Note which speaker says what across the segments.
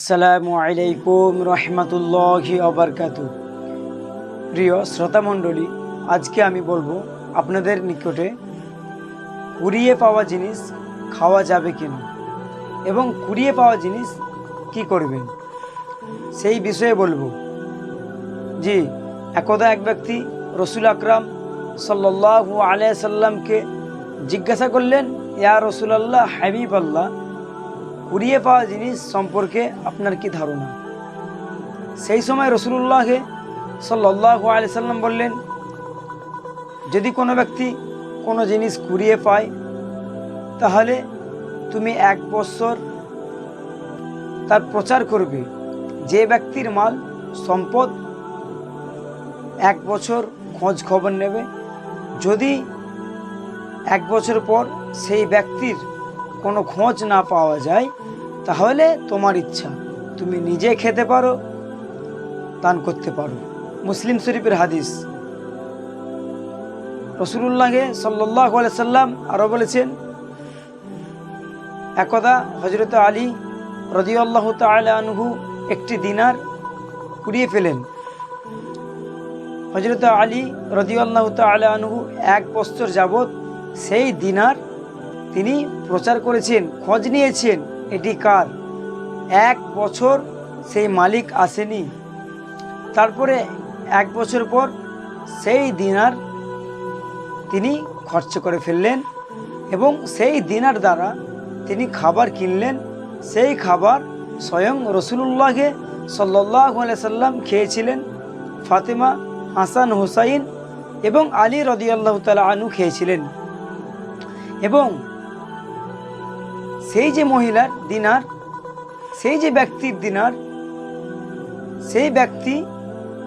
Speaker 1: আসসালামু আলাইকুম রহমতুল্লাহি অবরকাত প্রিয় শ্রোতামণ্ডলী আজকে আমি বলব আপনাদের নিকটে কুড়িয়ে পাওয়া জিনিস খাওয়া যাবে কিনা এবং কুড়িয়ে পাওয়া জিনিস কি করবেন? সেই বিষয়ে বলব। জি, একদা এক ব্যক্তি রসুল আকরাম সাল্লাহ আলিয়া সাল্লামকে জিজ্ঞাসা করলেন, ইয়া রসুলাল্লাহ হাবিব আল্লাহ কুড়িয়ে পাওয়া জিনিস সম্পর্কে আপনার কি ধারণা? সেই সময় রসুল্লাহকে সাল্লাহ আলি সাল্লাম বললেন, যদি কোনো ব্যক্তি কোনো জিনিস কুড়িয়ে পায়, তাহলে তুমি এক বছর তার প্রচার করবে। যে ব্যক্তির মাল সম্পদ এক বছর খোঁজ খবর নেবে, যদি এক বছর পর সেই ব্যক্তির কোনো খোঁজ না পাওয়া যায়, তাহলে তোমার ইচ্ছা। তুমি নিজে খেতে পারো, দান করতে পারো। মুসলিম শরীফের হাদিস। রসুল্লাহে সাল্লাহ সাল্লাম আরও বলেছেন, একদা হজরত আলী রদিয়াল্লাহ আনহু একটি দিনার কুড়িয়ে ফেলেন। হজরত আলী রদিয়াল্লাহ আনহু এক বছর যাবৎ সেই দিনার তিনি প্রচার করেছেন, খোঁজ নিয়েছেন এটি কার? এক বছর সেই মালিক আসেনি। তারপরে এক বছর পর সেই দিনার তিনি খরচ করে ফেললেন এবং সেই দিনার দ্বারা তিনি খাবার কিনলেন। সেই খাবার স্বয়ং রসুল্লাহকে সাল্লাহ সাল্লাম খেয়েছিলেন, ফাতেমা, হাসান, হুসাইন এবং আলী রদিয়াল্লাহ তালা আনু খেয়েছিলেন। এবং সেই যে মহিলার দিনার, সেই যে ব্যক্তির দিনার, সেই ব্যক্তি,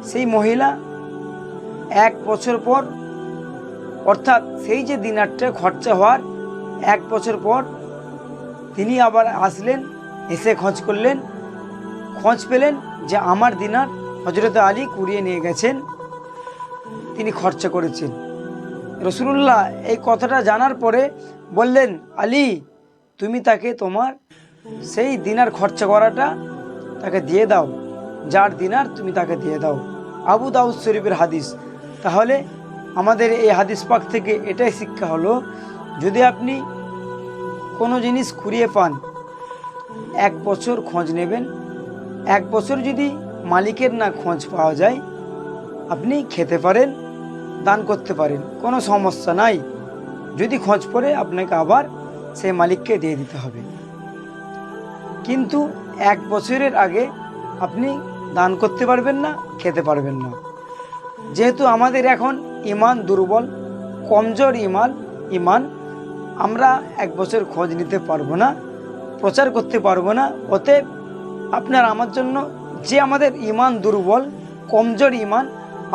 Speaker 1: সেই মহিলা এক বছর পর, অর্থাৎ সেই যে দিনারটা খরচা হওয়ার এক বছর পর, তিনি আবার আসলেন, এসে খোঁজ করলেন, খোঁজ পেলেন যে আমার দিনার হজরত আলী কুড়িয়ে নিয়ে গেছেন, তিনি খরচা করেছেন। রসুল্লাহ এই কথাটা জানার পরে বললেন, আলী তুমি তাকে তোমার সেই দিনার খরচা করাটা তাকে দিয়ে দাও। যার দিনার তুমি তাকে দিয়ে দাও। আবু দাউদ শরীফের হাদিস। তাহলে আমাদের এই হাদিস পাক থেকে এটাই শিক্ষা হলো, যদি আপনি কোনো জিনিস কুড়িয়ে পান, এক বছর খোঁজ নেবেন। এক বছর যদি মালিকের না খোঁজ পাওয়া যায়, আপনি খেতে পারেন, দান করতে পারেন। কোনো সমস্যা নাই। যদি খোঁজ পড়ে, আপনাকে আবার সেই মালিককে দিয়ে দিতে হবে। কিন্তু এক বছরের আগে আপনি দান করতে পারবেন না, খেতে পারবেন না। যেহেতু আমাদের এখন ইমান দুর্বল, কমজোর ইমান ইমান আমরা এক বছর খোঁজ নিতে পারব না, প্রচার করতে পারব না। অতএব আপনার আমার জন্য যে আমাদের ইমান দুর্বল, কমজোর ইমান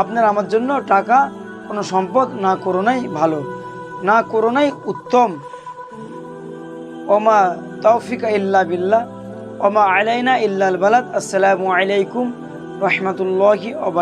Speaker 1: আপনার আমার জন্য টাকা, কোনো সম্পদ না করোনাই ভালো, না করোনাই উত্তম। ওমা তৌফিকা ইল্লা বিল্লাহ ওমা আলাইনা ইল্লাল বালাদ আসসালামু আলাইকুম রহমতুল্লাহি ওবর